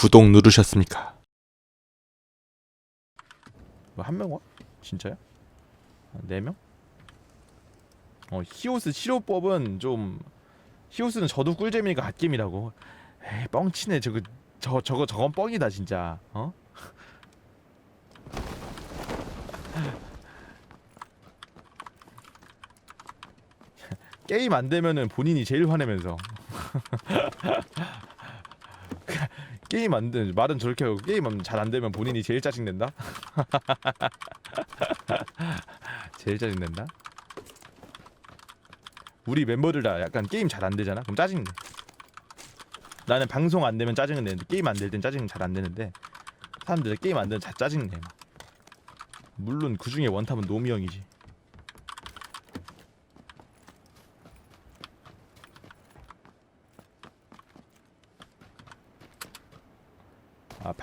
구독 누르셨습니까? 뭐한명 와? 진짜요? 한네 명? 어 히오스 치료법은 좀 히오스는 저도 꿀잼이니까 갓겜이라고 에이 뻥치네 저거 저 저거 저건 뻥이다 진짜 어? 게임 안 되면은 본인이 제일 화내면서 게임 안 돼. 말은 저렇게 하고 게임 잘 안 되면 본인이 제일 짜증 낸다. 제일 짜증 낸다. 우리 멤버들 다 약간 게임 잘 안 되잖아. 그럼 짜증 내. 나는 방송 안 되면 짜증은 내는데 게임 안 될 땐 짜증 잘 안 내는데 사람들 게임 안 되면 다 짜증 내. 막. 물론 그 중에 원탑은 노미 형이지.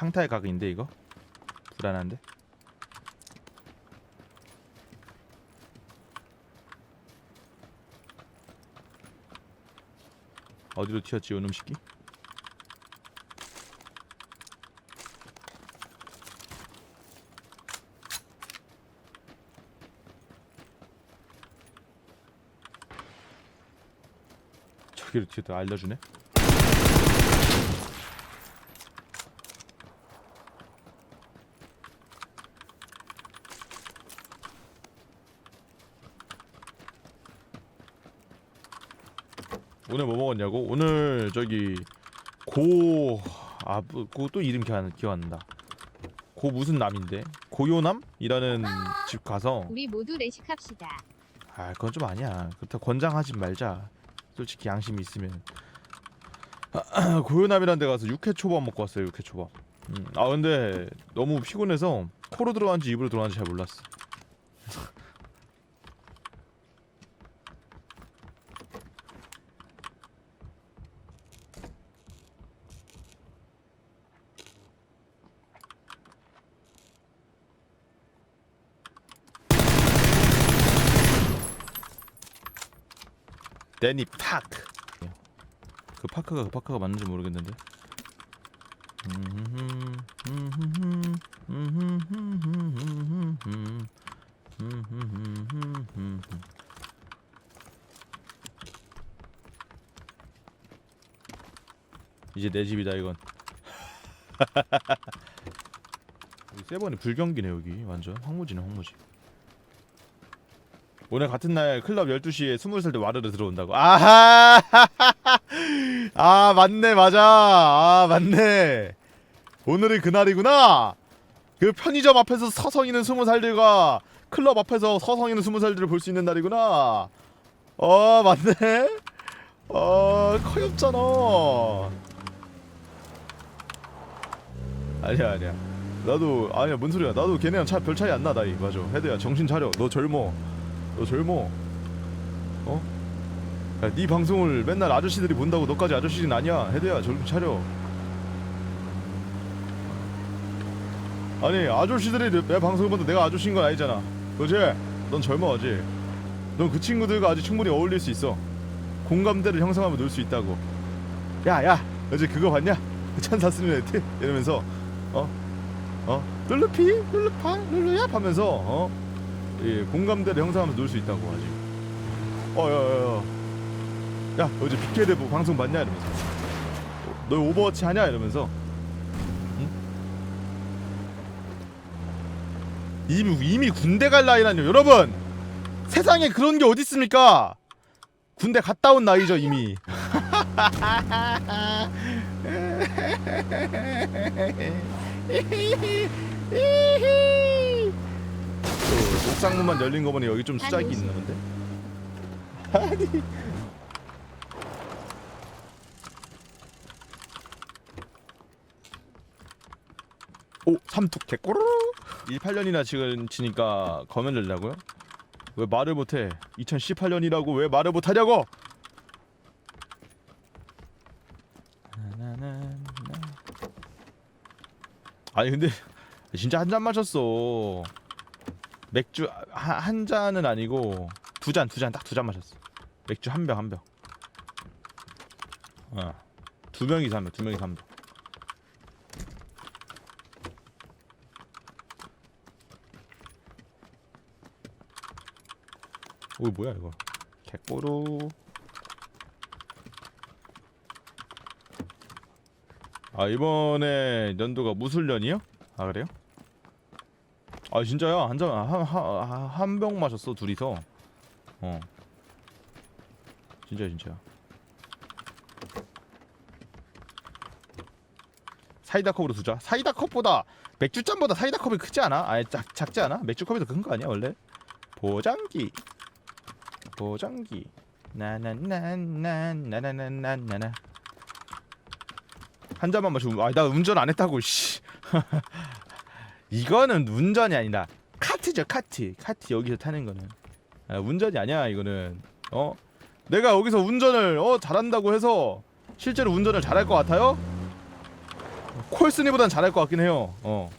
아 팡탈 각인데 이거? 불안한데? 어디로 튀었지 요놈 새끼? 저기로 튀었다. 알려주네 오늘 뭐 먹었냐고? 오늘 저기 고아또 이름 기억 안, 기억 안 난다. 고 무슨 남인데? 고요남이라는 집 가서 우리 모두 레식합시다. 아 그건 좀 아니야. 그렇다 권장하지 말자. 솔직히 양심이 있으면 고요남이라는 데 가서 육회 초밥 먹고 왔어요. 육회 초밥. 음, 아 근데 너무 피곤해서 코로 들어간지 입으로 들어간지 잘 몰랐어. 데니 파크. 그 파크가 그 파크가 맞는지 모르겠는데. 이제 내 집이다 이건. 세번이 불경기네 여기 완전 황무지네 황무지. 오늘 같은 날 클럽 12시에 20살 때 와르르 들어온다고. 아하! 아, 맞네, 맞아. 아, 맞네. 오늘이 그날이구나. 그 편의점 앞에서 서성이는 20살들과 클럽 앞에서 서성이는 20살들을 볼 수 있는 날이구나. 어, 맞네. 어, 커엽잖아. 아니야, 아니야. 나도 아니야, 뭔 소리야. 나도 걔네랑 차, 별 차이 안 나, 나이. 맞아. 헤드야, 정신 차려. 너 젊어. 너 젊어. 어? 야, 네 방송을 맨날 아저씨들이 본다고 너까지 아저씨는 아니야. 헤드야, 정신 차려. 아니, 아저씨들이 내, 내 방송을 본다 내가 아저씨인 건 아니잖아. 그지? 넌 젊어 아직. 넌 그 친구들과 아직 충분히 어울릴 수 있어. 공감대를 형성하면 놀수 있다고. 야, 야, 어제 그거 봤냐? 그 천사 쓰는 애들 이러면서 어, 어, 룰루피, 룰루파, 룰루야 하면서 어, 예, 공감대를 형성하면서 놀 수 있다고 아직. 어, 야, 야, 야. 야, 어제 빅헤드 뭐 방송 봤냐 이러면서. 어, 너 오버워치 하냐 이러면서. 응? 이미 이미 군대 갈 나이라뇨, 여러분. 세상에 그런 게 어디 있습니까? 군대 갔다 온 나이죠 이미. 또 옥상문만 열린 거 보니 여기 좀 수작이 있나 본데? 아니. 오 삼뚝 개꼬르 18년이나 지금 지니까 검연 열라고요? 왜 말을 못해? 2018년이라고 왜 말을 못하냐고! 아니 근데 진짜 한 잔 마셨어 맥주 아, 한, 한 잔은 아니고 두 잔 두 잔 딱 두 잔 마셨어 맥주 한 병 한병 어. 두 명이서 한병 두 명이서 한병 오 뭐야 이거 개꼬로 아 이번에 연도가 무술년이요? 아 그래요? 아 진짜야 한잔한한 병 마셨어 둘이서? 어. 진짜 진짜 사이다 컵으로 두자. 사이다 컵보다 맥주 잔보다 사이다 컵이 크지 않아? 아예 작, 작지 않아? 맥주 컵이 더 큰 거 아니야 원래? 보장기. 보장기. 나나나나나나나나나. 한 잔만 마시고 아나 운전 안 했다고 씨 이거는 운전이 아니다. 카트죠 카트. 카트 여기서 타는 거는. 아, 운전이 아니야 이거는. 어? 내가 여기서 운전을 어 잘한다고 해서 실제로 운전을 잘할 것 같아요? 콜스니보단 잘할 것 같긴 해요. 어.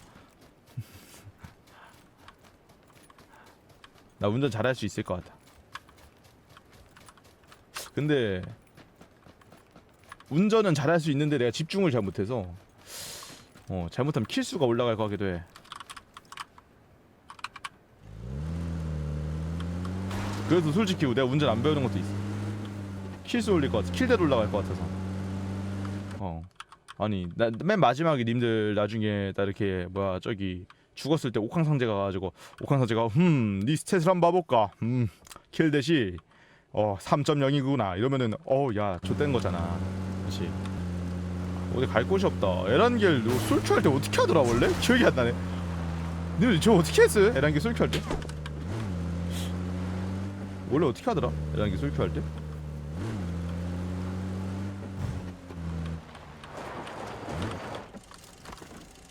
나 운전 잘할 수 있을 것 같아. 근데 운전은 잘할 수 있는데 내가 집중을 잘 못해서 어 잘못하면 킬수가 올라갈 것 같기도 해. 그래서 솔직히 내가 운전 안 배우는 것도 있어. 킬수 올릴 것 같아. 킬대로 올라갈 것 같아서. 어. 아니 나 맨 마지막에 님들 나중에 나 이렇게 뭐야 저기 죽었을 때 옥황상제 가 가지고 옥황상제가 흠네 스탯을 한번 봐볼까 음 킬 대시 어 3.0이구나 이러면은 어야 좆된 거잖아 그렇지 어디 갈 곳이 없다 에란겔 너 솔큐할 때 어떻게 하더라 원래? 기억이 안 나네 니들 저 어떻게 했어요? 에란겔 솔큐할 때? 원래 어떻게 하더라? 에란겔 솔큐 할 때?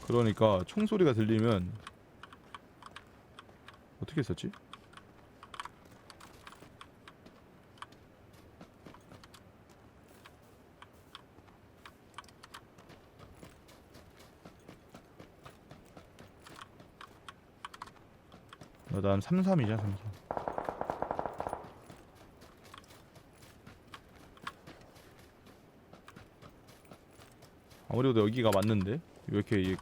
그러니까 총소리가 들리면 어떻게 했었지? 어, 난 33이자 33. 아무래도 여기가 맞는데? 왜 이렇게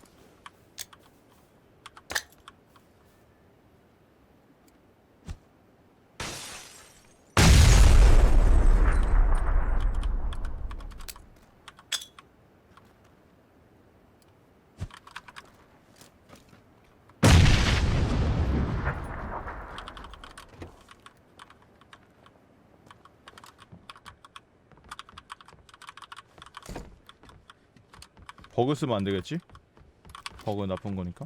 버그 쓰면 안 되겠지? 버그 나쁜 거니까.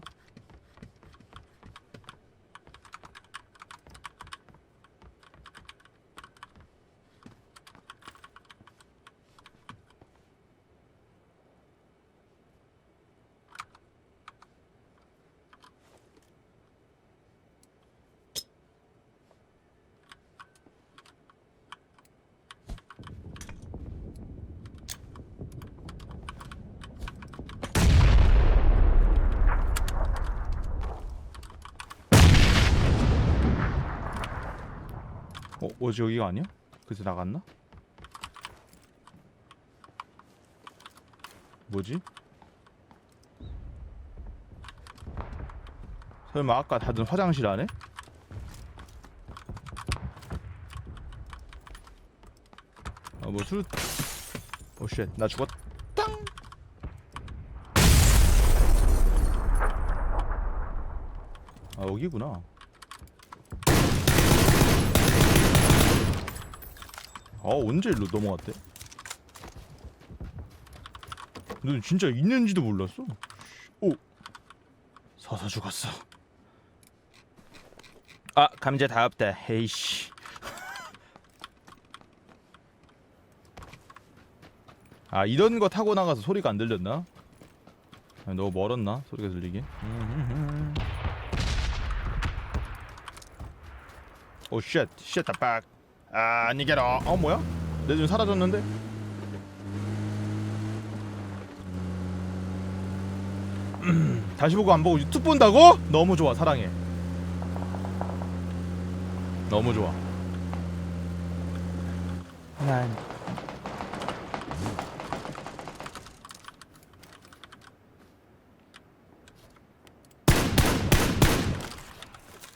어, 어제 여기가 아니야? 그래서 나갔나? 뭐지? 설마 아까 다들 화장실 안에? 아뭐 술... 오쉣 나 죽었다 아 여기구나 아 언제 일로 넘어갔대? 너 진짜 있는지도 몰랐어. 오 서서 죽었어. 아 감자 다 없다. 헤이씨. 아 이런 거 타고 나가서 소리가 안 들렸나? 아, 너무 멀었나 소리가 들리게? 오 쉣, 쉣 딱. 아, 니게라. 어 뭐야? 내 눈 사라졌는데? 다시 보고 안 보고 유튜브 본다고? 너무 좋아, 사랑해. 너무 좋아. 난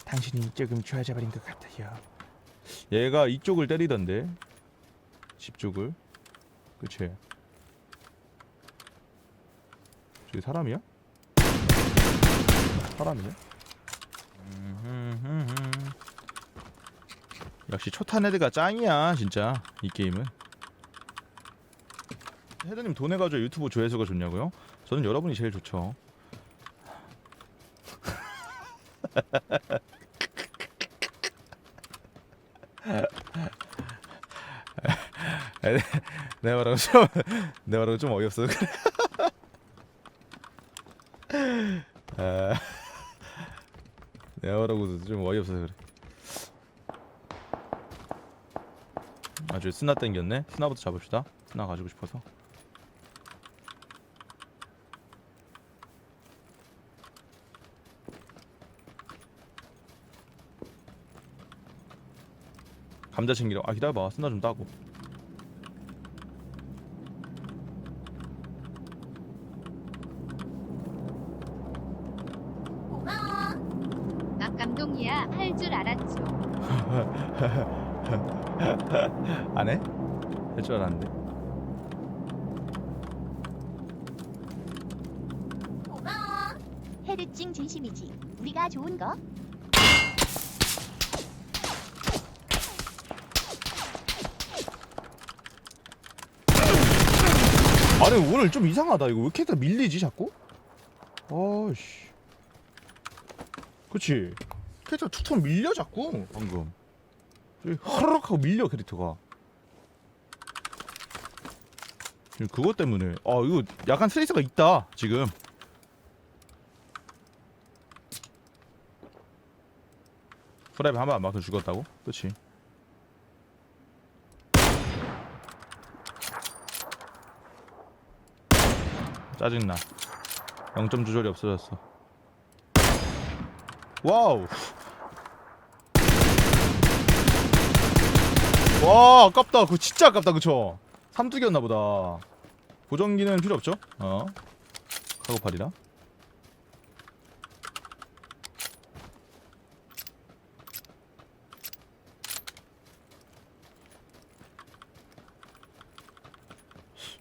당신이 조금 좋아져 버린 것 같아요. 얘가 이쪽을 때리던데 집 쪽을 그치 저기 사람이야? 사람이야? 음흠흠흠. 역시 초탄 헤드가 짱이야 진짜 이 게임은 헤드님 돈 해가지고 유튜브 조회수가 좋냐고요? 저는 여러분이 제일 좋죠 내가 말하고 좀 내가 말하고 좀 어이없어 그래. 아, 내가 말하고 좀 어이없어 그래. 아주 스나 땡겼네? 스나부터 잡읍시다. 스나 가지고 싶어서 감자 챙기러 아 기다려봐 스나 좀 따고 막 감동이야 할 줄 알았죠. 안 해? 할 줄 알았는데 헤드찡 진심이지. 우리가 좋은 거? 아니 오늘 좀 이상하다. 이거 왜다 밀리지 자꾸? 아씨. 그치? 캐릭터 툭툭 밀려 자꾸? 방금. 저기 하르륵 하고 밀려 캐릭터가. 지금 그것 때문에. 아 이거 약간 트레이스가 있다 지금. 프라이브 한번 안 막혀 죽었다고? 그치 짜증나. 0점 조절이 없어졌어. 와우. 와 아깝다. 그거 진짜 아깝다. 그쵸? 삼뚝이었나 보다. 보정기는 필요 없죠? 어. 카고팔이라.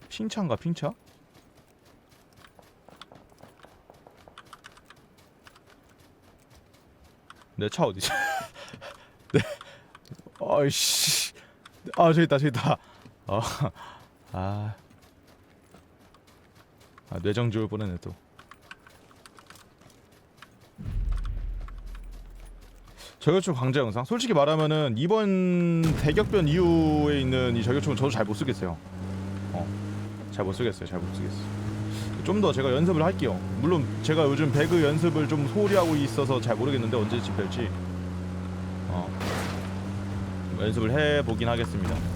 핑차인가 핑차? 내 차 어디지? 네. 아이씨. 아 저기 있다 저기 있다. 어. 아. 아 뇌정 좋을 뻔했네 또. 저격총 강제 영상. 솔직히 말하면은 이번 대격변 이후에 있는 이 저격총은 저도 잘 못 쓰겠어요. 어. 잘 못 쓰겠어요. 잘 못 쓰겠어요. 좀 더 제가 연습을 할게요. 물론 제가 요즘 배그 연습을 좀 소홀히 하고 있어서 잘 모르겠는데 언제쯤 될지 어, 연습을 해 보긴 하겠습니다.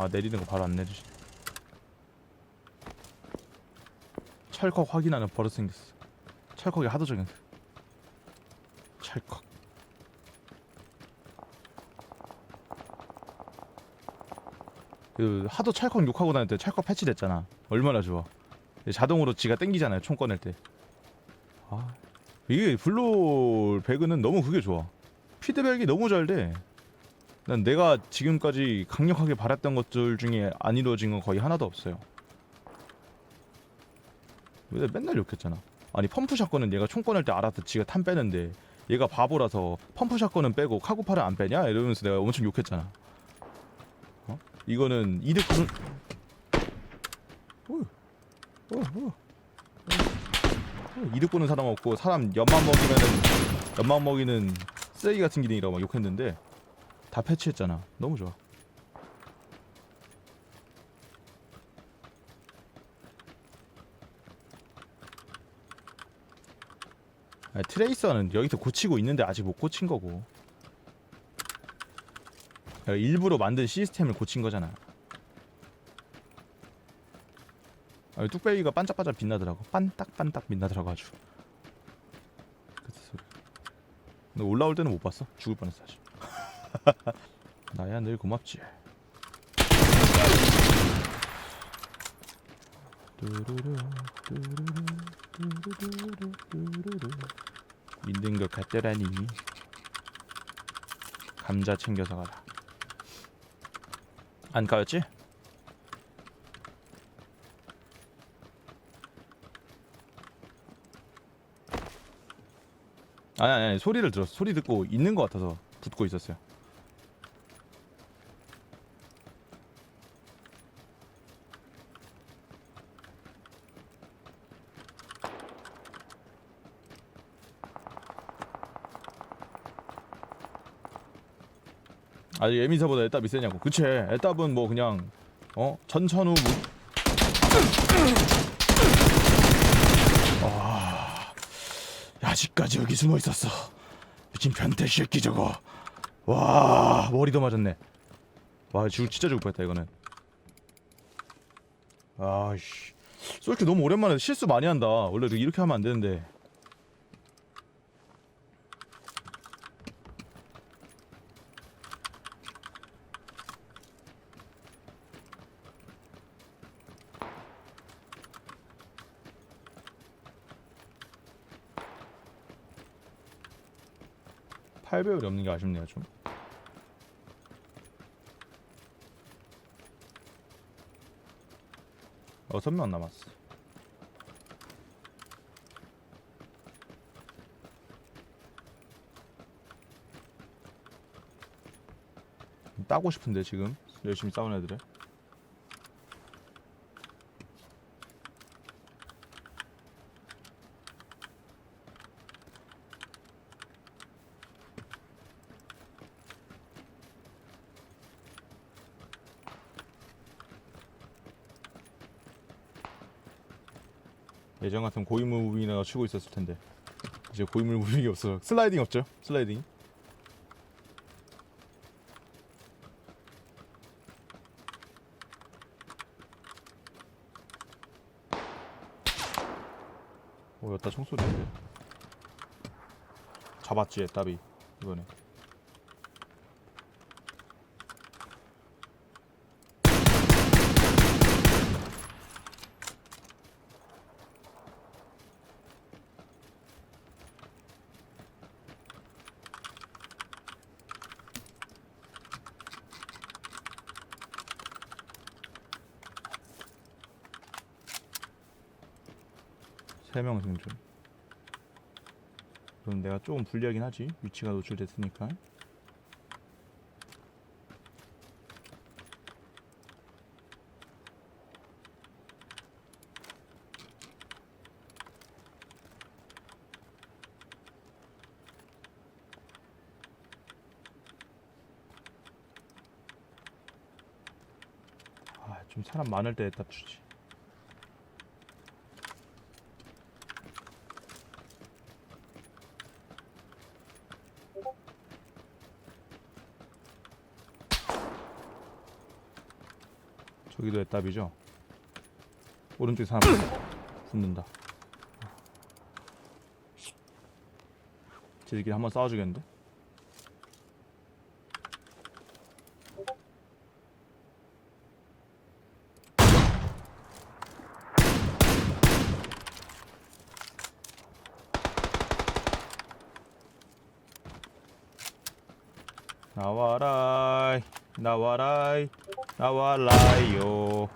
아 내리는 거 바로 안 내리시. 철컥 확인하는 버릇 생겼어. 철컥이 하도 적용돼. 철컥. 그 하도 철컥 욕하고 다닐 때 철컥 패치됐잖아. 얼마나 좋아. 자동으로 지가 땡기잖아요. 총 꺼낼 때. 아 이게 블루 배그는 너무 그게 좋아. 피드백이 너무 잘 돼. 난 내가 지금까지 강력하게 바랐던 것들 중에 안 이루어진 건 거의 하나도 없어요. 왜 맨날 욕했잖아. 아니 펌프 샷건은 얘가 총 꺼낼 때 알아서 지가 탄 빼는데 얘가 바보라서 펌프 샷건은 빼고 카고팔은 안 빼냐 이러면서 내가 엄청 욕했잖아. 어? 이거는 이득 보는 어, 어, 어. 어, 이득 보는 사람 없고 사람 연막 먹이면은 연막 먹이는 쓰레기 같은 기능이라고 막 욕했는데 다 패치했잖아. 너무 좋아. 아니, 트레이서는 여기서 고치고 있는데 아직 못 고친 거고. 일부러 만든 시스템을 고친 거잖아. 아, 뚝배기가 반짝반짝 빛나더라고. 반딱반딱 빛나더라고 아주. 그. 근데 올라올 때는 못 봤어. 죽을 뻔했어 사실. 나야 늘 고맙지. 있는 것 같더라니. 감자 챙겨서 가라. 안? 아니 아니, 아니 소리를 들었어. 소리 듣고 있는 것 같아서 붙고 있었어요. 아직 에미사보다 에답이 세냐고. 그치. 에답은 뭐 그냥 어 전천후 무... 아, 아직까지 여기 숨어 있었어. 미친 변태 새끼 저거. 와 머리도 맞았네. 와 지금 진짜 죽을 뻔했다 이거는. 아씨. 솔직히 너무 오랜만에 실수 많이 한다. 원래 이렇게 하면 안 되는데. 팔배율이 없는 게 아쉽네요 좀. 여섯 명 남았어. 따고 싶은데 지금 열심히 싸운 애들을. 예전 같으면 고인물 무빙이나 치고 있었을 텐데. 이제 고인물 무빙이 없어 슬라이딩 없죠? 슬라이딩. 오 여따 총소리인데. 잡았지 따비. 이번에 세명 생존 그럼 내가 조금 불리하긴 하지. 위치가 노출됐으니까. 아 좀 사람 많을 때딱 주지 저기도 애답이죠? 오른쪽에 사람 붙는다. 쟤들끼리 한번 싸워주겠는데? 나와라이 나와라이 나와라요